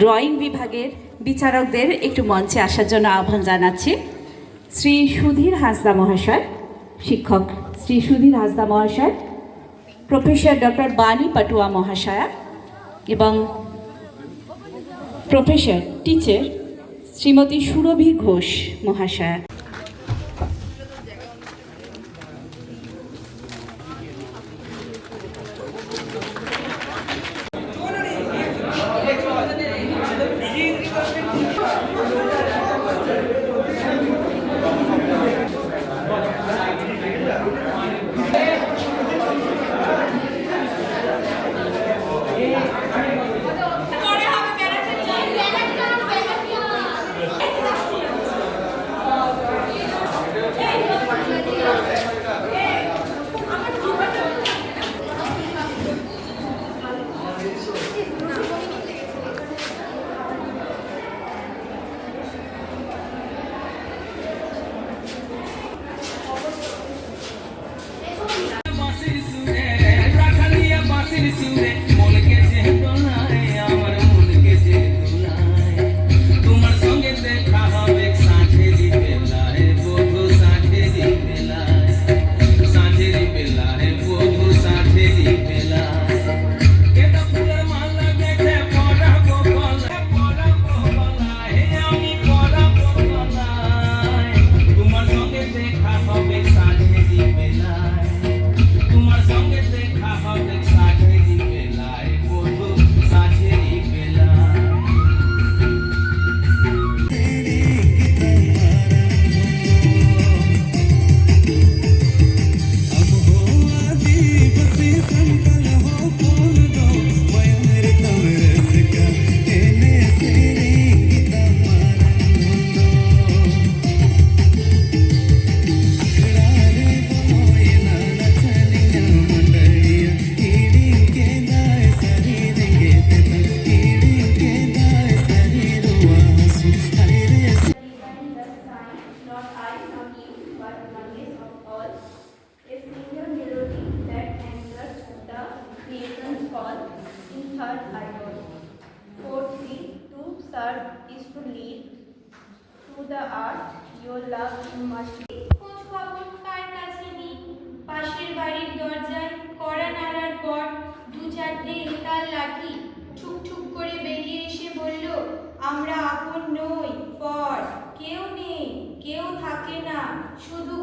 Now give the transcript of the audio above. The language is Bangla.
ড্রয়িং বিভাগের বিচারকদের একটু মঞ্চে আসার জন্য আহ্বান জানাচ্ছি। শ্রী সুধীর হাসদা মহাশয়, শিক্ষক শ্রী সুধীর হাসদা মহাশয়, প্রফেসর ডক্টর বাণী পাটুয়া মহাশয়া এবং প্রফেসর টিচার শ্রীমতী সুরভি ঘোষ মহাশয়া। Thank you. Serve is to lead to the art your love you must be. কার কাছে নেই পাশের বাড়ির দরজায় কড়া নাড়ার পর দু চারটে তার লাঠি ঠুক ঠুক করে বেরিয়ে এসে বলল, আমরা আপন নই, পর। কেউ নেই, কেউ থাকে না। শুধু